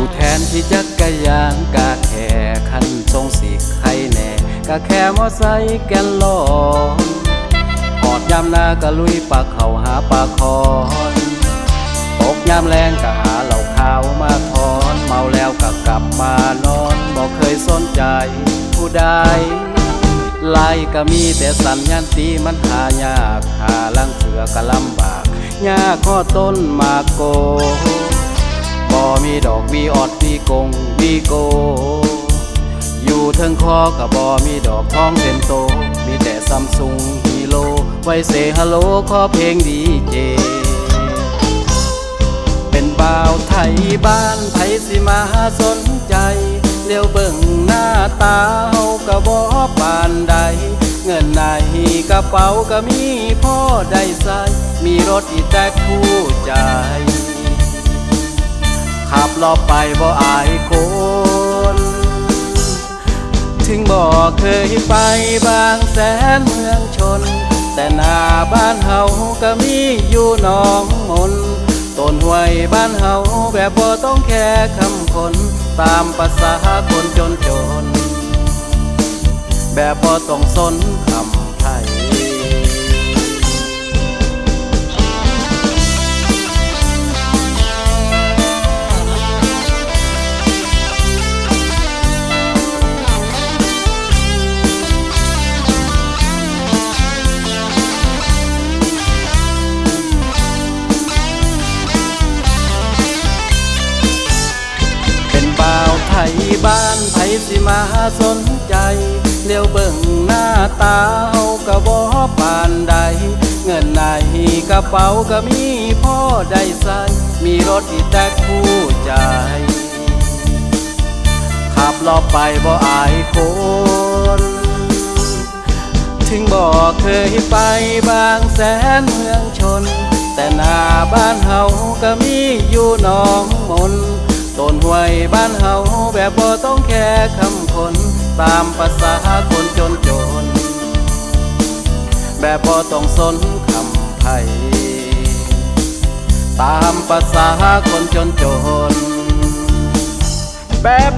กูแทนที่จักรยานกาแค่คันทรงสีใครแน่กะแค่มอไซค์แกนลอนหอดยามหน้าก็ลุยปากเขาหาปลาคอนตกยามแรงก็หาเหล่าขาวมาทอน เมาแล้วก็กลับมานอนบอกเคยสนใจผู้ใดไล่ก็มีแต่สัญญาณตีมันหายาก หาลังเสือก็ลำบากยากข้อต้นมาโก บ่มีดอกวีออดวีกงวีโก อยู่เทิงคอก็บ่มีดอกท้องเป็นโต มีแต่ซัมซุงฮีโร่ไว้เซฮัลโหลขอเพลงดีเจ เป็นบ่าวไทยบ้านไทยสิมาสนใจเลี้ยวเบิ่งหน้าตาเฮาก็บ่ปานใด เงินในกระเป๋าก็มีพ่อได้ใส่มีรถอีแตกคู่ใจ ขับรอบไปบ่อายคน ถึงบ่เคยไปบางแสนเมืองชน แต่หน้าบ้านเฮาก็มีอยู่หนองมนต้นห้วยบ้านเฮาแบบบ่ต้องแค่คำคนตามภาษาคนจนจน แบบบ่ต้องสนคำไทย บ้านไทยสิมาสนใจเลี้ยวเบิ่งหน้าตาเฮาก็บ่ปานใด เงินในกระเป๋าก็มีพ่อได้ใส่มีรถอีแตกคู่ใจ ขับรอบไปบ่อายคนถึงบ่เคยไปบางแสนเมืองชน แต่หน้าบ้านเฮาก็มีอยู่หนอง ต้นห้วยบ้านเฮาแบบบ่ต้องแค่คำคนตามภาษาคนจนจน แบบบ่ต้องสนคำไทยตามภาษาคนจนจนแบบ